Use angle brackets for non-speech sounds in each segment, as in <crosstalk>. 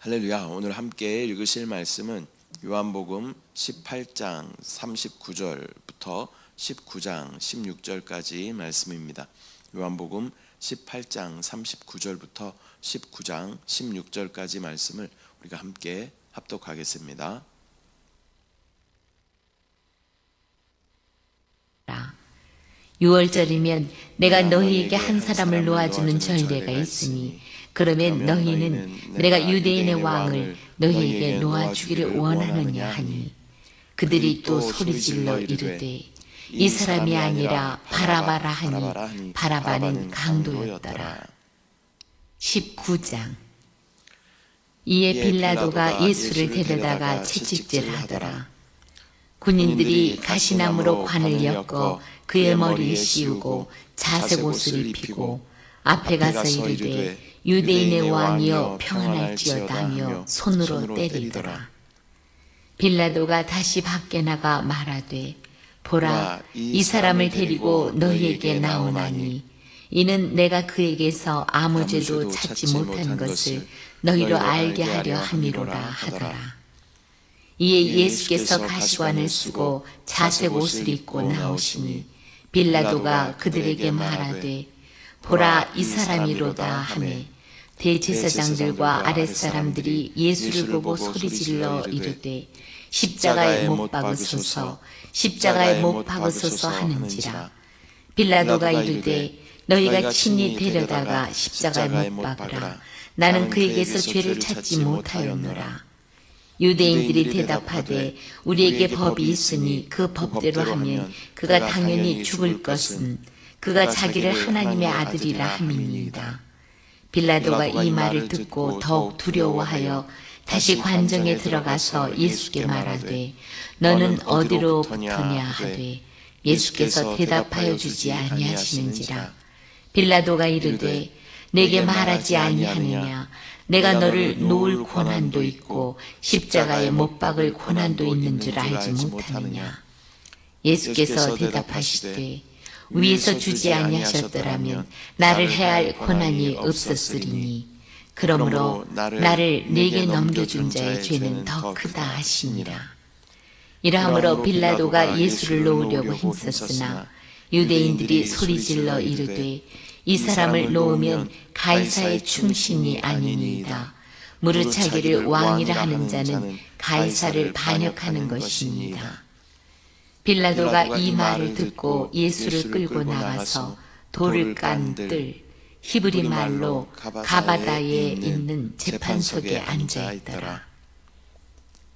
할렐루야. 오늘 함께 읽으실 말씀은 요한복음 18장 39절부터 19장 16절까지 말씀입니다. 요한복음 18장 39절부터 19장 16절까지 말씀을 우리가 함께 합독하겠습니다. 유월절이면 내가 너희에게 한 사람을 놓아주는 전례가 있으니 그러면 너희는 내가 유대인의 왕을 너희에게 놓아 주기를 원하느냐 하니 그들이 또 소리질러 이르되 이 사람이 아니라 바라바라 하니 바라바는 강도였더라. 19장. 이에 빌라도가 예수를 데려다가 채찍질하더라. 군인들이 가시나무로 관을 엮어 그의 머리에 씌우고 자색 옷을 입히고 앞에 가서 이르되 유대인의 왕이여 평안할지어다 하며 손으로 때리더라. 빌라도가 다시 밖에 나가 말하되 보라 이 사람을 데리고 너희에게 나오나니 이는 내가 그에게서 아무 죄도 찾지 못한 것을 너희로 알게 하려 함이로라 하더라. 이에 예수께서 가시관을 쓰고 자색 옷을 입고 나오시니 빌라도가 그들에게 말하되 보라 이 사람이로다 하매 대제사장들과 아랫사람들이 예수를 보고 소리질러 이르되 십자가에 못 박으소서 십자가에 못 박으소서 하는지라. 빌라도가 이르되 너희가 친히 데려다가 십자가에 못 박으라. 나는 그에게서 죄를 찾지 못하였노라. 유대인들이 대답하되 우리에게 법이 있으니 그 법대로 하면 그가 당연히 죽을 것은 그가 자기를 하나님의 아들이라 함이니이다. 빌라도가 이 말을 듣고 더욱 두려워하여 다시 관정에 들어가서 예수께 말하되 너는 어디로부터냐 하되 예수께서 대답하여 주지 아니하시는지라. 빌라도가 이르되 내게 말하지 아니하느냐. 내가 너를 놓을 고난도 있고 십자가에 못 박을 고난도 있는 줄 알지 못하느냐. 예수께서 대답하시되 위에서 주지 아니하셨더라면 나를 해할 고난이 없었으리니. 그러므로 나를 내게 넘겨준 자의 죄는 더 크다 하시니라. 이러함으로 빌라도가 예수를 놓으려고 힘썼으나 유대인들이 소리질러 이르되 이 사람을 놓으면 가이사의 충신이 아니니이다. 무릇 자기를 왕이라 하는 자는 가이사를 반역하는 것입니다. 빌라도가 이 말을 듣고 예수를 끌고 나가서 돌을 깐 뜰, 히브리 말로 가바다에 있는 재판석에 앉아 있더라.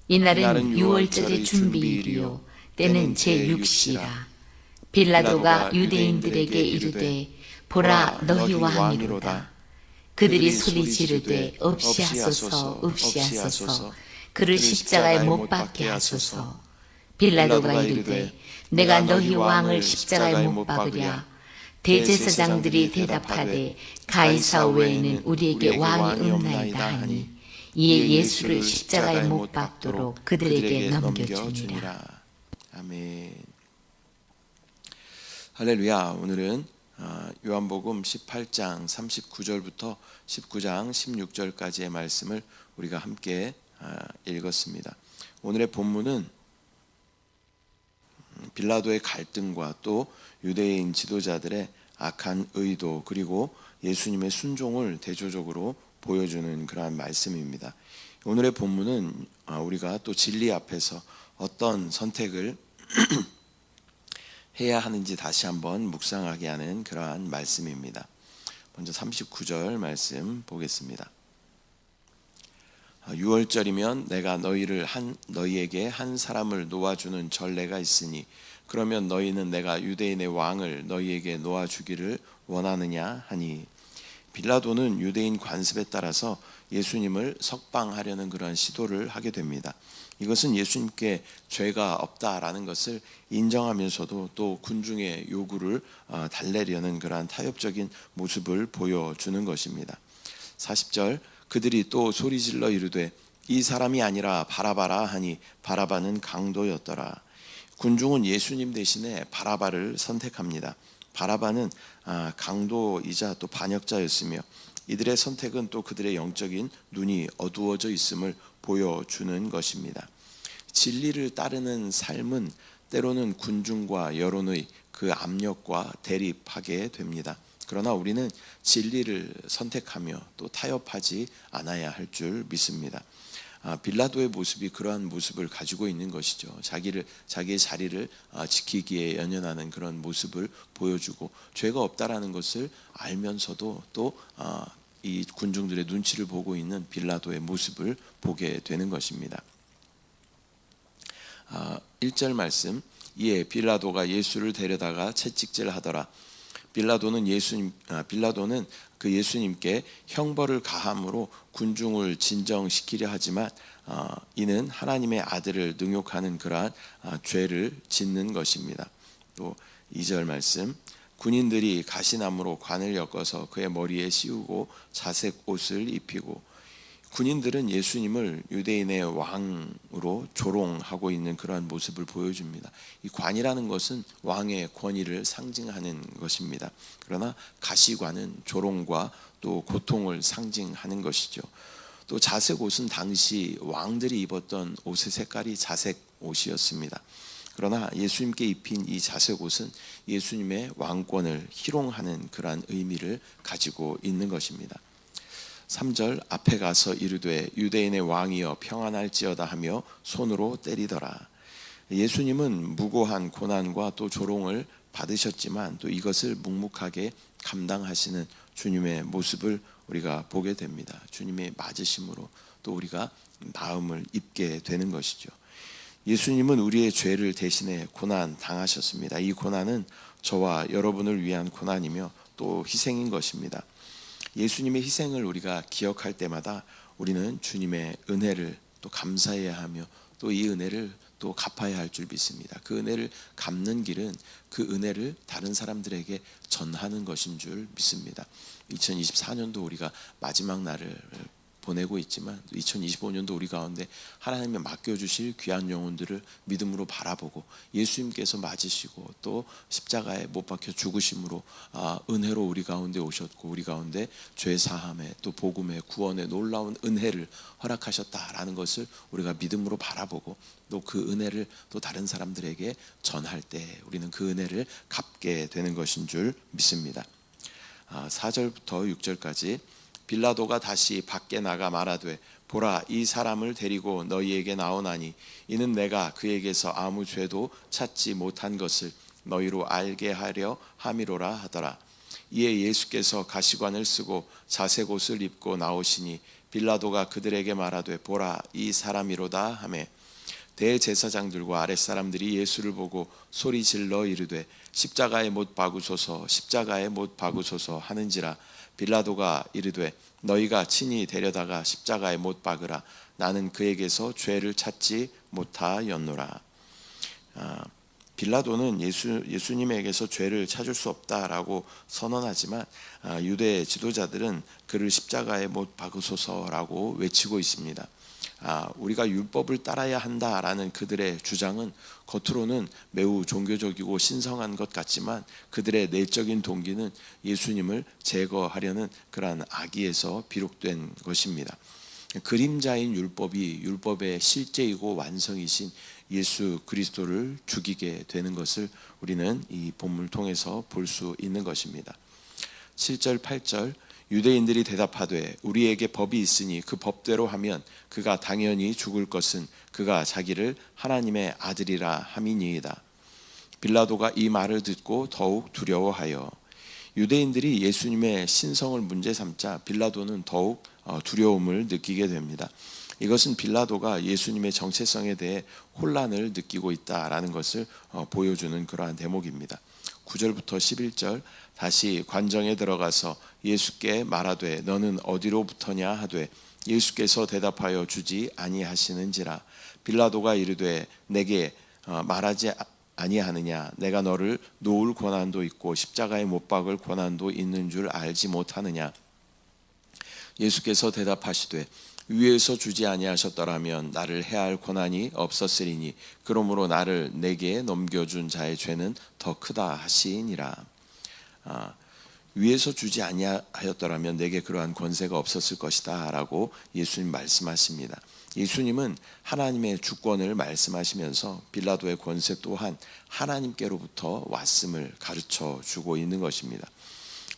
이날은 유월절의 준비일이요. 때는 제6시라. 빌라도가 유대인들에게 이르되 보라 너희 왕이로다. 그들이 소리 지르되 없이 하소서 없이 하소서. 그를 십자가에 못 박게 하소서 빌라도가 이르되 내가 너희 왕을 십자가에 못 박으랴 대제사장들이 대답하되 가이사 외에는 우리에게 왕이 없나이다 하니 이에 예수를 십자가에 못 박도록 그들에게 넘겨주니라 아멘. 할렐루야. 오늘은 어, 요한복음 18장 39절부터 19장 16절까지의 말씀을 우리가 함께 어, 읽었습니다. 오늘의 본문은 음, 빌라도의 갈등과 또 유대인 지도자들의 악한 의도 그리고 예수님의 순종을 대조적으로 보여주는 그러한 말씀입니다. 오늘의 본문은 어, 우리가 또 진리 앞에서 어떤 선택을 <clears throat> 해야 하는지 다시 한번 묵상하게 하는 그러한 말씀입니다. 먼저 39절 말씀 보겠습니다. 6월절이면 내가 너희를 한 너희에게 한 사람을 놓아주는 전례가 있으니 그러면 너희는 내가 유대인의 왕을 너희에게 놓아 주기를 원하느냐 하니 빌라도는 유대인 관습에 따라서 예수님을 석방하려는 그러한 시도를 하게 됩니다. 이것은 예수님께 죄가 없다라는 것을 인정하면서도 또 군중의 요구를 어, 달래려는 그러한 타협적인 모습을 보여주는 것입니다. 40절 그들이 또 소리질러 이르되 이 사람이 아니라 바라바라 하니 바라바는 강도였더라. 군중은 예수님 대신에 바라바를 선택합니다. 바라바는 아, 강도이자 또 반역자였으며 이들의 선택은 또 그들의 영적인 눈이 어두워져 있음을 보여주는 것입니다. 진리를 따르는 삶은 때로는 군중과 여론의 그 압력과 대립하게 됩니다. 그러나 우리는 진리를 선택하며 또 타협하지 않아야 할 줄 믿습니다. 아, 빌라도의 모습이 그러한 모습을 가지고 있는 것이죠. 자기를 자기의 자리를 아, 지키기에 연연하는 그런 모습을 보여주고 죄가 없다라는 것을 알면서도 또 아, 이 군중들의 눈치를 보고 있는 빌라도의 모습을 보게 되는 것입니다. 아, 1절 말씀 이에 빌라도가 예수를 데려다가 채찍질하더라. 빌라도는 예수님 아, 빌라도는 그 예수님께 형벌을 가함으로 군중을 진정시키려 하지만 아, 이는 하나님의 아들을 능욕하는 그러한 아, 죄를 짓는 것입니다. 또 2절 말씀 군인들이 가시나무로 관을 엮어서 그의 머리에 씌우고 자색 옷을 입히고 군인들은 예수님을 유대인의 왕으로 조롱하고 있는 그러한 모습을 보여줍니다. 이 관이라는 것은 왕의 권위를 상징하는 것입니다. 그러나 가시관은 조롱과 또 고통을 상징하는 것이죠. 또 자색 옷은 당시 왕들이 입었던 옷의 색깔이 자색 옷이었습니다. 그러나 예수님께 입힌 이 자색 옷은 예수님의 왕권을 희롱하는 그러한 의미를 가지고 있는 것입니다. 3절 앞에 가서 이르되 유대인의 왕이여 평안할지어다 하며 손으로 때리더라. 예수님은 무고한 고난과 또 조롱을 받으셨지만 또 이것을 묵묵하게 감당하시는 주님의 모습을 우리가 보게 됩니다. 주님의 맞으심으로 또 우리가 마음을 입게 되는 것이죠. 예수님은 우리의 죄를 대신해 고난 당하셨습니다. 이 고난은 저와 여러분을 위한 고난이며 또 희생인 것입니다. 예수님의 희생을 우리가 기억할 때마다 우리는 주님의 은혜를 또 감사해야 하며 또 이 은혜를 또 갚아야 할 줄 믿습니다. 그 은혜를 갚는 길은 그 은혜를 다른 사람들에게 전하는 것인 줄 믿습니다. 2024년도 우리가 마지막 날을 보내고 있지만 2025년도 우리 가운데 하나님의 맡겨주실 귀한 영혼들을 믿음으로 바라보고 예수님께서 맞으시고 또 십자가에 못 박혀 죽으심으로 아, 은혜로 우리 가운데 오셨고 우리 가운데 죄 사함에 또 복음의 구원의 놀라운 은혜를 허락하셨다라는 것을 우리가 믿음으로 바라보고 또 그 은혜를 또 다른 사람들에게 전할 때 우리는 그 은혜를 갚게 되는 것인 줄 믿습니다. 아, 4절부터 6절까지 빌라도가 다시 밖에 나가 말하되 보라 이 사람을 데리고 너희에게 나오나니 이는 내가 그에게서 아무 죄도 찾지 못한 것을 너희로 알게 하려 함이로라 하더라. 이에 예수께서 가시관을 쓰고 자색 옷을 입고 나오시니 빌라도가 그들에게 말하되 보라 이 사람이로다 하매 대제사장들과 아랫사람들이 예수를 보고 소리 질러 이르되 십자가에 못 박으소서 십자가에 못 박으소서 하는지라 빌라도가 이르되 너희가 친히 데려다가 십자가에 못 박으라 나는 그에게서 죄를 찾지 못하였노라 아, 빌라도는 예수 예수님에게서 죄를 찾을 수 없다라고 선언하지만 아, 유대 지도자들은 그를 십자가에 못 박으소서라고 외치고 있습니다. 아, 우리가 율법을 따라야 한다라는 그들의 주장은 겉으로는 매우 종교적이고 신성한 것 같지만 그들의 내적인 동기는 예수님을 제거하려는 그러한 악의에서 비롯된 것입니다. 그림자인 율법이 율법의 실제이고 완성이신 예수 그리스도를 죽이게 되는 것을 우리는 이 본문을 통해서 볼 수 있는 것입니다. 7절 8절 유대인들이 대답하되 우리에게 법이 있으니 그 법대로 하면 그가 당연히 죽을 것은 그가 자기를 하나님의 아들이라 함이니이다. 빌라도가 이 말을 듣고 더욱 두려워하여 유대인들이 예수님의 신성을 문제 삼자 빌라도는 더욱 어, 두려움을 느끼게 됩니다. 이것은 빌라도가 예수님의 정체성에 대해 혼란을 느끼고 있다라는 것을 어, 보여주는 그러한 대목입니다. 9절부터 11절 다시 관정에 들어가서 예수께 말하되 너는 어디로부터냐 하되 예수께서 대답하여 주지 아니하시는지라. 빌라도가 이르되 내게 어, 말하지 아니하느냐. 내가 너를 놓을 권한도 있고 십자가에 못 박을 권한도 있는 줄 알지 못하느냐. 예수께서 대답하시되 위에서 주지 아니하셨더라면 나를 해할 권한이 없었으리니 그러므로 나를 내게 넘겨준 자의 죄는 더 크다 하시니라. 아, 위에서 주지 아니하였더라면 내게 그러한 권세가 없었을 것이다라고 예수님 말씀하십니다. 예수님은 하나님의 주권을 말씀하시면서 빌라도의 권세 또한 하나님께로부터 왔음을 가르쳐 주고 있는 것입니다.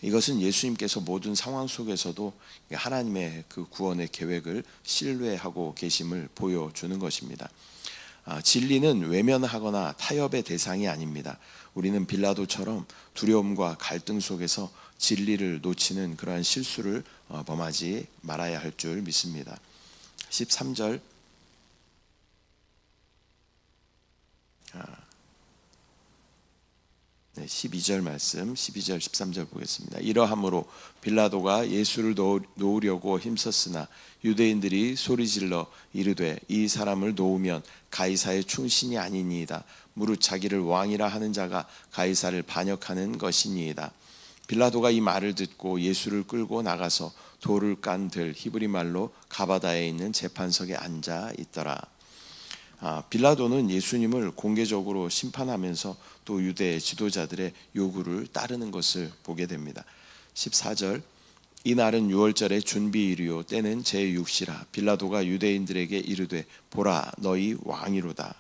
이것은 예수님께서 모든 상황 속에서도 하나님의 그 구원의 계획을 신뢰하고 계심을 보여주는 것입니다. 아, 진리는 외면하거나 타협의 대상이 아닙니다. 우리는 빌라도처럼 두려움과 갈등 속에서 진리를 놓치는 그러한 실수를 어, 범하지 말아야 할 줄 믿습니다. 13절 12절 말씀, 12절, 13절 보겠습니다. 이러함으로 빌라도가 예수를 놓- 놓으려고 힘썼으나 유대인들이 소리질러 이르되 이 사람을 놓으면 가이사의 충신이 아니니이다. 무릇 자기를 왕이라 하는 자가 가이사를 반역하는 것이니이다. 빌라도가 이 말을 듣고 예수를 끌고 나가서 돌을 깐들 히브리 말로 가바다에 있는 재판석에 앉아 있더라. 아, 빌라도는 예수님을 공개적으로 심판하면서 또 유대 지도자들의 요구를 따르는 것을 보게 됩니다. 14절 이 날은 유월절의 준비일이요 때는 제6시라 빌라도가 유대인들에게 이르되 보라 너희 왕이로다.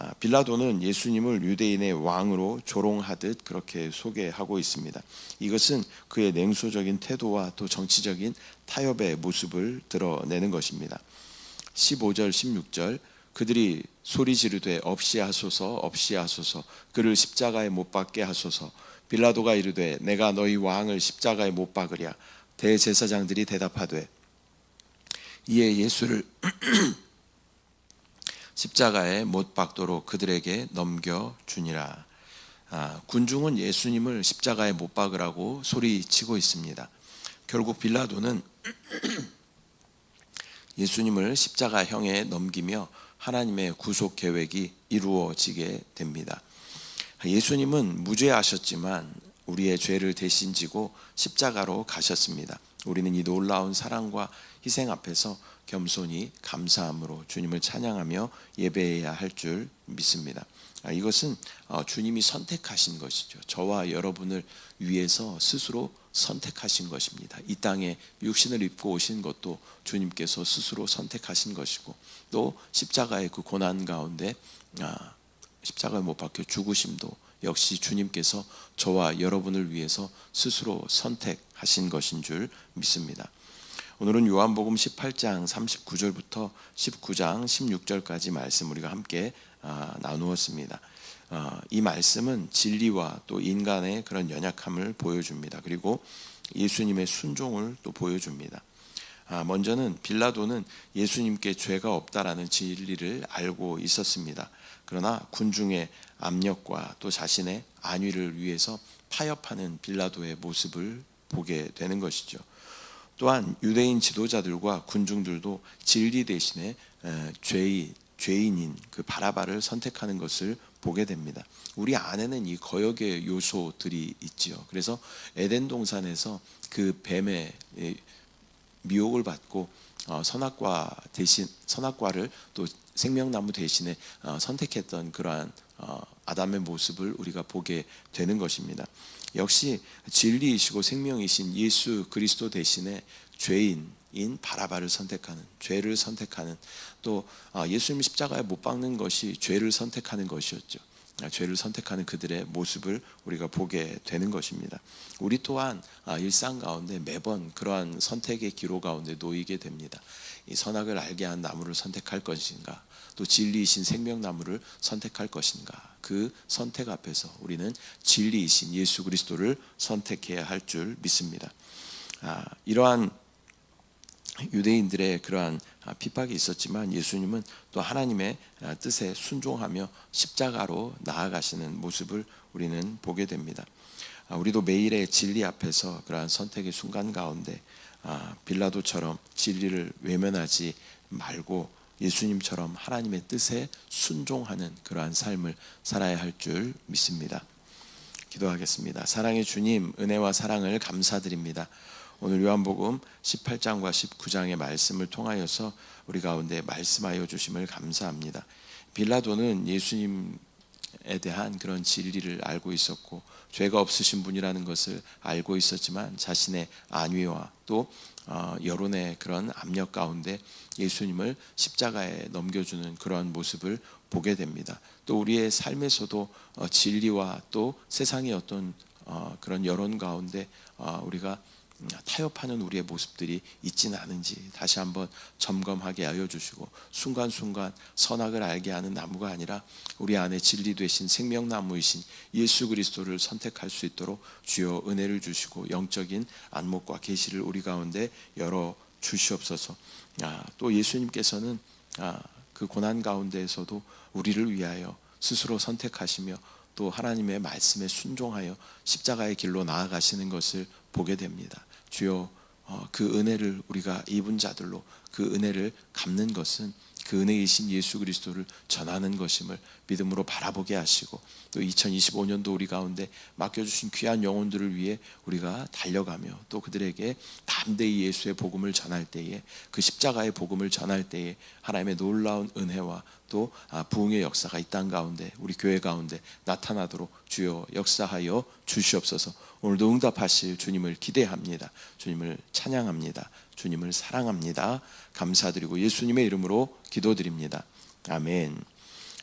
아, 빌라도는 예수님을 유대인의 왕으로 조롱하듯 그렇게 소개하고 있습니다. 이것은 그의 냉소적인 태도와 또 정치적인 타협의 모습을 드러내는 것입니다. 15절 16절 그들이 소리 지르되 없이 하소서 없이 하소서. 그를 십자가에 못 박게 하소서. 빌라도가 이르되 내가 너희 왕을 십자가에 못 박으랴. 대제사장들이 대답하되 이에 예수를 <clears throat> 십자가에 못 박도록 그들에게 넘겨 주니라. 아, 군중은 예수님을 십자가에 못 박으라고 소리치고 있습니다. 결국 빌라도는 <clears throat> 예수님을 십자가형에 넘기며 하나님의 구속 계획이 이루어지게 됩니다. 예수님은 무죄하셨지만 우리의 죄를 대신 지고 십자가로 가셨습니다. 우리는 이 놀라운 사랑과 희생 앞에서 겸손히 감사함으로 주님을 찬양하며 예배해야 할 줄 믿습니다. 아, 이것은 어, 주님이 선택하신 것이죠. 저와 여러분을 위해서 스스로 선택하신 것입니다. 이 땅에 육신을 입고 오신 것도 주님께서 스스로 선택하신 것이고 또 십자가의 그 고난 가운데 아, 십자가에 못 박혀 죽으심도 역시 주님께서 저와 여러분을 위해서 스스로 선택하신 것인 줄 믿습니다. 오늘은 요한복음 18장 39절부터 19장 16절까지 말씀 우리가 함께 아, 나누었습니다. 아, 이 말씀은 진리와 또 인간의 그런 연약함을 보여줍니다. 그리고 예수님의 순종을 또 보여줍니다. 아, 먼저는 빌라도는 예수님께 죄가 없다라는 진리를 알고 있었습니다. 그러나 군중의 압력과 또 자신의 안위를 위해서 타협하는 빌라도의 모습을 보게 되는 것이죠. 또한 유대인 지도자들과 군중들도 진리 대신에 에, 죄인 죄인인 그 바라바를 선택하는 것을 보게 됩니다. 우리 안에는 이 거역의 요소들이 있지요. 그래서 에덴 동산에서 그 뱀의 예, 미혹을 받고 어, 선악과 대신 선악과를 또 생명나무 대신에 어, 선택했던 그러한 어, 아담의 모습을 우리가 보게 되는 것입니다. 역시 진리이시고 생명이신 예수 그리스도 대신에 죄인인 바라바를 선택하는 죄를 선택하는 또 아, 예수님 십자가에 못 박는 것이 죄를 선택하는 것이었죠. 아, 죄를 선택하는 그들의 모습을 우리가 보게 되는 것입니다. 우리 또한 아, 일상 가운데 매번 그러한 선택의 기로 가운데 놓이게 됩니다. 이 선악을 알게 한 나무를 선택할 것인가, 또 진리이신 생명나무를 선택할 것인가. 그 선택 앞에서 우리는 진리이신 예수 그리스도를 선택해야 할 줄 믿습니다. 아, 이러한 유대인들의 그러한 아, 핍박이 있었지만 예수님은 또 하나님의 아, 뜻에 순종하며 십자가로 나아가시는 모습을 우리는 보게 됩니다. 아, 우리도 매일의 진리 앞에서 그러한 선택의 순간 가운데 아, 빌라도처럼 진리를 외면하지 말고 예수님처럼 하나님의 뜻에 순종하는 그러한 삶을 살아야 할 줄 믿습니다. 기도하겠습니다. 사랑의 주님, 은혜와 사랑을 감사드립니다. 오늘 요한복음 18장과 19장의 말씀을 통하여서 우리 가운데 말씀하여 주심을 감사합니다. 빌라도는 예수님 대한 그런 진리를 알고 있었고 죄가 없으신 분이라는 것을 알고 있었지만 자신의 안위와 또 어, 여론의 그런 압력 가운데 예수님을 십자가에 넘겨주는 그러한 모습을 보게 됩니다. 또 우리의 삶에서도 어, 진리와 또 세상의 어떤 어, 그런 여론 가운데 어, 우리가 음, 타협하는 우리의 모습들이 있지는 않은지 다시 한번 점검하게 하여 주시고 순간순간 선악을 알게 하는 나무가 아니라 우리 안에 진리 되신 생명나무이신 예수 그리스도를 선택할 수 있도록 주여 은혜를 주시고 영적인 안목과 계시를 우리 가운데 열어 주시옵소서. 아, 또 예수님께서는 아, 그 고난 가운데에서도 우리를 위하여 스스로 선택하시며 또 하나님의 말씀에 순종하여 십자가의 길로 나아가시는 것을 보게 됩니다. 주여 어, 그 은혜를 우리가 입은 자들로 그 은혜를 갚는 것은 그 은혜이신 예수 그리스도를 전하는 것임을 믿음으로 바라보게 하시고 또 2025년도 우리 가운데 맡겨주신 귀한 영혼들을 위해 우리가 달려가며 또 그들에게 담대히 예수의 복음을 전할 때에 그 십자가의 복음을 전할 때에 하나님의 놀라운 은혜와 또 아, 부흥의 역사가 이 땅 가운데 우리 교회 가운데 나타나도록 주여 역사하여 주시옵소서. 오늘도 응답하실 주님을 기대합니다. 주님을 찬양합니다. 주님을 사랑합니다. 감사드리고 예수님의 이름으로 기도드립니다. 아멘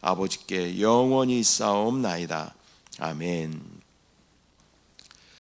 아버지께 영원히 싸움나이다 아멘.